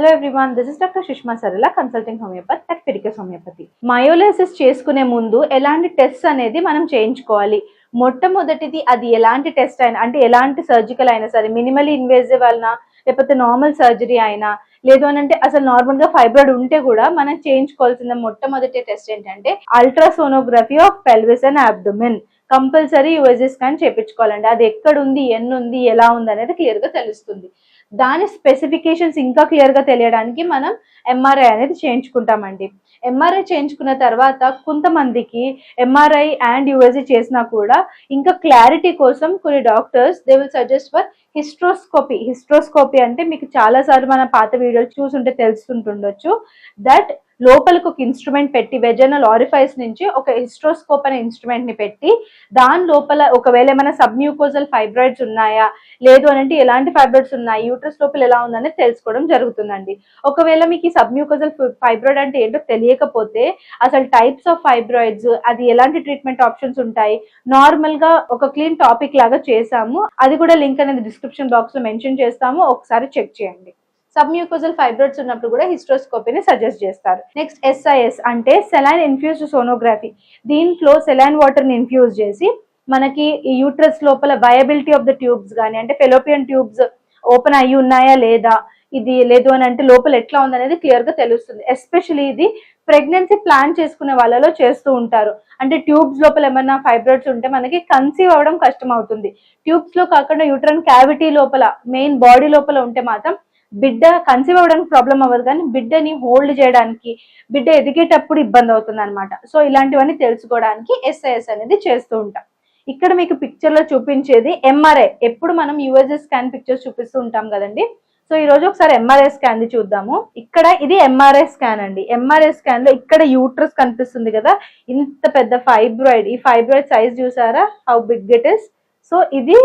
Hello everyone this is doctor Sushma Sarala consulting homeopathy at Fidicus homeopathy myolysis చేసుకునే ముందు ఎలాంటి test అనేది మనం చేయించుకోవాలి? మొట్టమొదటిది అది ఎలాంటి టెస్ట్ అయినా అంటే ఎలాంటి సర్జికల్ అయినా సరే మినిమల్ ఇన్వేజివ్ అయినా లేకపోతే నార్మల్ సర్జరీ అయినా లేదు అని అంటే అసలు నార్మల్గా ఫైబ్రాయిడ్ ఉంటే కూడా మనం చేయించుకోవాల్సిన మొట్టమొదటి టెస్ట్ ఏంటంటే ultrasonography of pelvis and abdomen compulsory USG scan చేయించుకోవాలండి అది ఎక్కడ ఉంది ఎన్ని ఉంది ఎలా ఉంది అనేది క్లియర్గా తెలుస్తుంది. దాని స్పెసిఫికేషన్స్ ఇంకా క్లియర్గా తెలియడానికి మనం ఎంఆర్ఐ అనేది చేయించుకుంటామండి. ఎంఆర్ఐ చేయించుకున్న తర్వాత కొంతమందికి ఎంఆర్ఐ అండ్ యూఎస్జీ చేసినా కూడా ఇంకా క్లారిటీ కోసం కొన్ని doctors they will suggest for hysteroscopy hysteroscopy అంటే మీకు చాలా సార్లు మన పాత వీడియోలు చూసుంటే తెలుస్తుంటుండొచ్చు. దట్ లోపలికి ఒక ఇన్స్ట్రుమెంట్ పెట్టి వెజనల్ ఆరిఫైస్ నుంచి ఒక హిస్ట్రోస్కోప్ అనే ఇన్స్ట్రుమెంట్ని పెట్టి దాని లోపల ఒకవేళ ఏమైనా సబ్మ్యూకోజల్ ఫైబ్రాయిడ్స్ ఉన్నాయా లేదు అని అంటే ఎలాంటి ఫైబ్రాయిడ్స్ ఉన్నాయి యూట్రస్ లోపల ఎలా ఉందనేది తెలుసుకోవడం జరుగుతుందండి. ఒకవేళ మీకు ఈ సబ్మ్యూకోజల్ ఫైబ్రాయిడ్ అంటే ఏంటో తెలియకపోతే అసలు టైప్స్ ఆఫ్ ఫైబ్రాయిడ్స్ అది ఎలాంటి ట్రీట్మెంట్ ఆప్షన్స్ ఉంటాయి నార్మల్గా ఒక క్లీన్ టాపిక్ లాగా చేసాము అది కూడా లింక్ అనేది డిస్క్రిప్షన్ బాక్స్లో మెన్షన్ చేస్తాము ఒకసారి చెక్ చేయండి. సబ్మ్యూకోజల్ ఫైబ్రోడ్స్ ఉన్నప్పుడు కూడా హిస్ట్రోస్కోపీని సజెస్ట్ చేస్తారు. నెక్స్ట్ ఎస్ఐఎస్ అంటే సెలైన్ ఇన్ఫ్యూజ్డ్ సోనోగ్రఫీ దీంట్లో సెలైన్ వాటర్ని ఇన్ఫ్యూజ్ చేసి మనకి ఈ యూట్రస్ లోపల వయబిలిటీ ఆఫ్ ద ట్యూబ్స్ కానీ అంటే ఫెలోపియన్ ట్యూబ్స్ ఓపెన్ అయ్యి ఉన్నాయా లేదా ఇది లేదు అని అంటే లోపల ఎట్లా ఉందనేది క్లియర్గా తెలుస్తుంది. ఎస్పెషలీ ఇది ప్రెగ్నెన్సీ ప్లాన్ చేసుకునే వాళ్ళలో చేస్తూ ఉంటారు. అంటే ట్యూబ్స్ లోపల ఏమైనా ఫైబ్రాయిడ్స్ ఉంటే మనకి కన్సీవ్ అవ్వడం కష్టం అవుతుంది ట్యూబ్స్లో కాకుండా యూట్రన్ క్యావిటీ లోపల మెయిన్ బాడీ లోపల ఉంటే మాత్రం బిడ్డ కన్సీవ్ అవ్వడానికి ప్రాబ్లం అవ్వదు కానీ బిడ్డని హోల్డ్ చేయడానికి బిడ్డ ఎదిగేటప్పుడు ఇబ్బంది అవుతుంది అనమాట సో ఇలాంటివన్నీ తెలుసుకోవడానికి ఎస్ఐఎస్ అనేది చేస్తూ ఉంటాం. ఇక్కడ మీకు పిక్చర్లో చూపించేది ఎంఆర్ఐ ఎప్పుడు మనం యూఎస్ఏ స్కాన్ పిక్చర్స్ చూపిస్తూ ఉంటాం కదండి. సో ఈ రోజు ఒకసారి ఎంఆర్ఐ స్కాన్ ది చూద్దాము. ఇక్కడ ఇది ఎంఆర్ఐ స్కాన్ అండి. ఎంఆర్ఐ స్కాన్లో ఇక్కడ యూట్రస్ కనిపిస్తుంది కదా. ఇంత పెద్ద ఫైబ్రాయిడ్ ఈ ఫైబ్రాయిడ్ సైజ్ చూసారా? How big it is so ఇది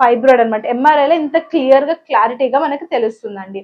ఫైబ్రాయిడ్ అనమాట ఎంఆర్ఐలో ఇంత క్లియర్గా క్లారిటీగా మనకి తెలుస్తుందండి.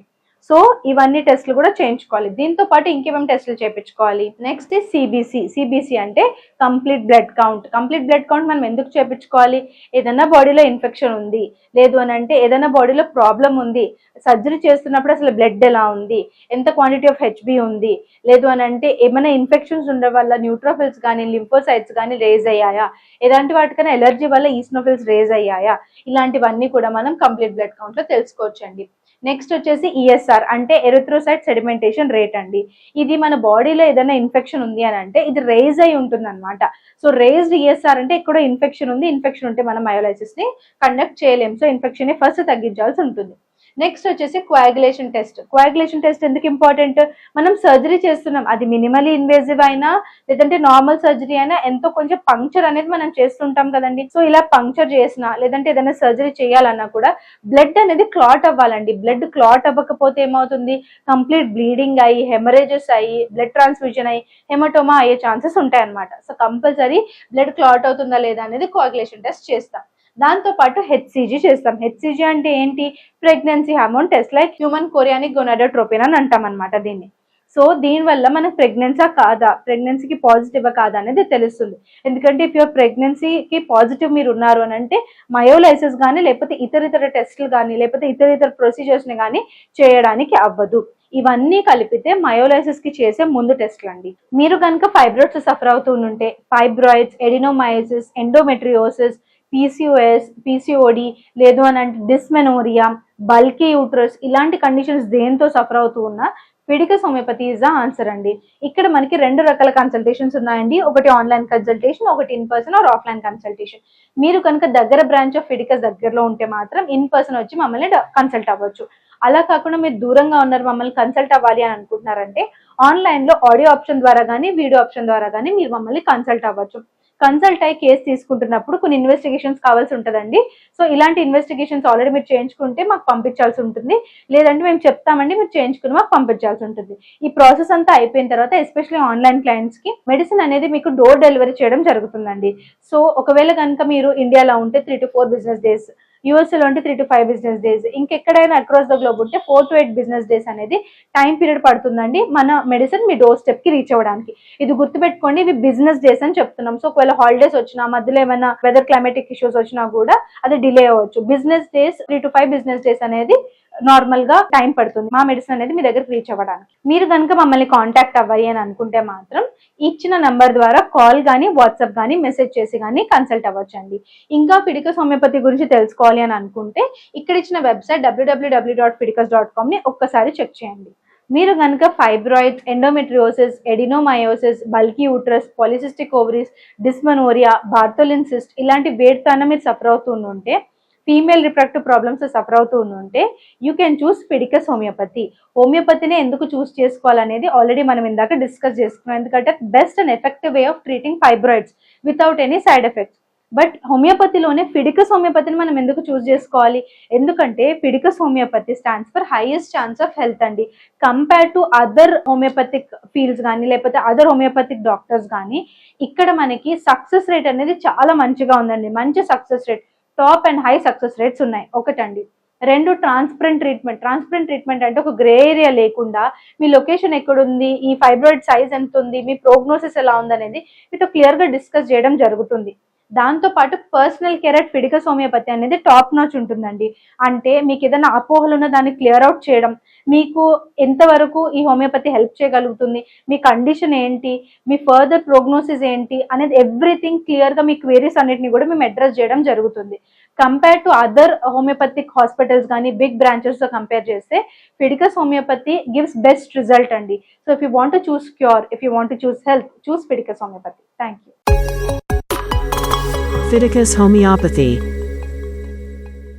సో ఇవన్నీ టెస్ట్లు కూడా చేయించుకోవాలి. దీంతో పాటు ఇంకేమేమి టెస్ట్లు చేయించుకోవాలి? నెక్స్ట్ సిబిసి సిబిసి అంటే complete blood count. Complete blood count మనం ఎందుకు చేయించుకోవాలి? ఏదైనా బాడీలో ఇన్ఫెక్షన్ ఉంది లేదు అని అంటే ఏదైనా బాడీలో ప్రాబ్లం ఉంది సర్జరీ చేస్తున్నప్పుడు అసలు బ్లడ్ ఎలా ఉంది ఎంత క్వాంటిటీ ఆఫ్ హెచ్బి ఉంది లేదు అని అంటే ఏమైనా ఇన్ఫెక్షన్స్ ఉండడం వల్ల న్యూట్రోఫిల్స్ కానీ లింఫోసైట్స్ కానీ రేజ్ అయ్యాయా? ఎలాంటి వాటికైనా ఎలర్జీ వల్ల ఈస్నోఫిల్స్ రేజ్ అయ్యాయా? ఇలాంటివన్నీ కూడా మనం కంప్లీట్ బ్లడ్ కౌంట్లో తెలుసుకోవచ్చండి. నెక్స్ట్ వచ్చేసి ఈఎస్ఆర్ అంటే ఎరిథ్రోసైట్ సెడిమెంటేషన్ రేట్ అండి. ఇది మన బాడీలో ఏదైనా ఇన్ఫెక్షన్ ఉంది అని అంటే ఇది రేజ్ అయి ఉంటుంది అనమాట సో రేజ్డ్ ఈఎస్ఆర్ అంటే ఎక్కడో ఇన్ఫెక్షన్ ఉంది. ఇన్ఫెక్షన్ ఉంటే మనం మయోలైసిస్ని కండక్ట్ చేయలేము సో ఇన్ఫెక్షన్ని ఫస్ట్ తగ్గించాల్సి ఉంటుంది. నెక్స్ట్ వచ్చేసి క్వాగులేషన్ టెస్ట్ క్వాగులేషన్ టెస్ట్ ఎందుకు ఇంపార్టెంట్ మనం సర్జరీ చేస్తున్నాం. అది మినిమలీ ఇన్వేజివ్ అయినా లేదంటే నార్మల్ సర్జరీ అయినా ఎంతో కొంచెం పంక్చర్ అనేది మనం చేస్తుంటాం కదండి. సో ఇలా పంక్చర్ చేసినా లేదంటే ఏదైనా సర్జరీ చేయాలన్నా కూడా బ్లడ్ అనేది క్లాట్ అవ్వాలండి. బ్లడ్ క్లాట్ అవ్వకపోతే ఏమవుతుంది? కంప్లీట్ బ్లీడింగ్ అయ్యి హెమరేజెస్ అయ్యి బ్లడ్ ట్రాన్స్ఫ్యూజన్ అయ్యి హెమటోమా అయ్యే ఛాన్సెస్ ఉంటాయి అనమాట సో కంపల్సరీ బ్లడ్ క్లాట్ అవుతుందా లేదా అనేది కోయాగులేషన్ టెస్ట్ చేస్తాం. దాంతో పాటు హెచ్సిజీ చేస్తాం. హెచ్సిజీ అంటే ఏంటి? Pregnancy hormone test like human chorionic gonadotropin అని అంటాం అనమాట దీన్ని. సో దీనివల్ల మనకు ప్రెగ్నెన్సా కాదా? ప్రెగ్నెన్సీకి పాజిటివ్ కాదా అనేది తెలుస్తుంది. ఎందుకంటే ఇఫ్ యువర్ ప్రెగ్నెన్సీకి పాజిటివ్ మీరు ఉన్నారు అని అంటే మయోలైసిస్ కానీ లేకపోతే ఇతర ఇతర టెస్టులు కానీ లేకపోతే ఇతర ఇతర ప్రొసీజర్స్ని కానీ చేయడానికి అవ్వదు. ఇవన్నీ కలిపితే మయోలైసిస్కి చేసే ముందు టెస్ట్లు అండి మీరు కనుక ఫైబ్రాయిడ్స్ సఫర్ అవుతుంటే fibroids adenomyosis endometriosis PCOS PCOD లేదు అని అంటే డిస్మెనోరియా బల్కీ యూట్రస్ ఇలాంటి కండిషన్స్ దేంతో సఫర్ అవుతూ ఉన్నా Fidicus homeopathy is the answer అండి. ఇక్కడ మనకి రెండు రకాల కన్సల్టేషన్స్ ఉన్నాయండి. ఒకటి ఆన్లైన్ కన్సల్టేషన్ ఒకటి in person or offline consultation మీరు కనుక దగ్గర బ్రాంచ్ ఆఫ్ ఫిడికస్ దగ్గరలో ఉంటే మాత్రం ఇన్ పర్సన్ వచ్చి మమ్మల్ని కన్సల్ట్ అవ్వచ్చు. అలా కాకుండా మీరు దూరంగా ఉన్నారు మమ్మల్ని కన్సల్ట్ అవ్వాలి అని అనుకుంటున్నారంటే ఆన్లైన్లో ఆడియో ఆప్షన్ ద్వారా కానీ వీడియో ఆప్షన్ ద్వారా కానీ మీరు మమ్మల్ని కన్సల్ట్ అవ్వచ్చు. కన్సల్ట్ అయ్యి కేసు తీసుకుంటున్నప్పుడు కొన్ని ఇన్వెస్టిగేషన్స్ కావాల్సి ఉంటుందండి. సో ఇలాంటి ఇన్వెస్టిగేషన్స్ ఆల్రెడీ మీరు చేయించుకుంటే మాకు పంపించాల్సి ఉంటుంది. లేదంటే మేము చెప్తామండి మీరు చేయించుకుని మాకు పంపించాల్సి ఉంటుంది. ఈ ప్రాసెస్ అంతా అయిపోయిన తర్వాత ఎస్పెషల్లీ ఆన్లైన్ క్లయింట్స్కి మెడిసిన్ అనేది మీకు డోర్ డెలివరీ చేయడం జరుగుతుందండి. సో ఒకవేళ కనుక మీరు ఇండియాలో ఉంటే three to four business days యూఎస్ఏలో అంటే three to five business days ఇంకెక్కడైనా అక్రాస్ ద గ్లోబ్ ఉంటే four to eight business days అనేది టైం పీరియడ్ పడుతుందండి మన మెడిసిన్ మీ డోర్ స్టెప్కి రీచ్ అవ్వడానికి. ఇది గుర్తుపెట్టుకోండి ఇవి బిజినెస్ డేస్ అని చెప్తున్నాం. సో ఒకవేళ హాలిడేస్ వచ్చినా మధ్యలో ఏమైనా వెదర్ క్లైమేటిక్ ఇష్యూస్ వచ్చినా కూడా అది డిలే అవ్వచ్చు. Business days three to five business days అనేది నార్మల్గా టైం పడుతుంది మా మెడిసిన్ అనేది మీ దగ్గరికి రీచ్ అవ్వడానికి. మీరు కనుక మమ్మల్ని కాంటాక్ట్ అవ్వాలి అని అనుకుంటే మాత్రం ఇచ్చిన నంబర్ ద్వారా కాల్ కానీ వాట్సాప్ కానీ మెసేజ్ చేసి కానీ కన్సల్ట్ అవ్వచ్చండి. ఇంకా ఫిడికస్ హోమియోపతి గురించి తెలుసుకోవాలి అని అనుకుంటే ఇక్కడ ఇచ్చిన వెబ్సైట్ డబ్ల్యూడబ్ల్యూడబ్ల్యూ డాట్ ఫిడికస్ డాట్ కామ్ని ఒక్కసారి చెక్ చేయండి. మీరు కనుక fibroids endometriosis adenomyosis bulky uterus polycystic ovaries dysmenorrhoea Bartholin cyst ఇలాంటి వేడితోనే మీరు సఫర్ అవుతుంటే ఫీమేల్ రిప్రొడక్టివ్ ప్రాబ్లమ్స్ సఫర్ అవుతూ ఉంటే you can choose Fidicus homeopathy హోమియోపతిని ఎందుకు చూస్ చేసుకోవాలనేది ఆల్రెడీ మనం ఇందాక డిస్కస్ చేసుకున్నాం. ఎందుకంటే best and effective way of treating fibroids without any side effects but హోమియోపతిలోనే Fidicus హోమియోపతిని మనం ఎందుకు చూస్ చేసుకోవాలి? ఎందుకంటే Fidicus homeopathy stands for highest chance of health అండి. Compare to other homeopathic fields కానీ లేకపోతే అదర్ హోమియోపతిక్ డాక్టర్స్ కానీ ఇక్కడ మనకి సక్సెస్ రేట్ అనేది చాలా మంచిగా ఉందండి. మంచి success rate top and high success rates ఉన్నాయి. ఒకటండి. రెండు ట్రాన్స్పరెంట్ ట్రీట్మెంట్. ట్రాన్స్పరెంట్ ట్రీట్మెంట్ అంటే ఒక గ్రే ఏరియా లేకుండా మీ లొకేషన్ ఎక్కడుంది ఈ ఫైబ్రాయిడ్ సైజ్ ఎంత ఉంది మీ ప్రోగ్నోసిస్ ఎలా ఉంది అనేది మీతో క్లియర్గా డిస్కస్ చేయడం జరుగుతుంది. దాంతో పాటు personal care at Fidicus homeopathy అనేది టాప్ నాచ్ ఉంటుందండి. అంటే మీకు ఏదైనా అపోహలు ఉన్న దాన్ని క్లియర్ అవుట్ చేయడం మీకు ఎంతవరకు ఈ హోమియోపతి హెల్ప్ చేయగలుగుతుంది మీ కండిషన్ ఏంటి మీ ఫర్దర్ ప్రోగ్నోసిస్ ఏంటి అనేది ఎవ్రీథింగ్ క్లియర్గా మీ క్వేరీస్ అన్నిటిని కూడా మేము అడ్రస్ చేయడం జరుగుతుంది. Compare to other homeopathic hospitals కానీ బిగ్ బ్రాంచెస్తో కంపేర్ చేస్తే Fidicus homeopathy gives best result అండి. So if you want choose cure if you want choose health choose Fidicus homeopathy thank you Pharmaceuticus Homeopathy.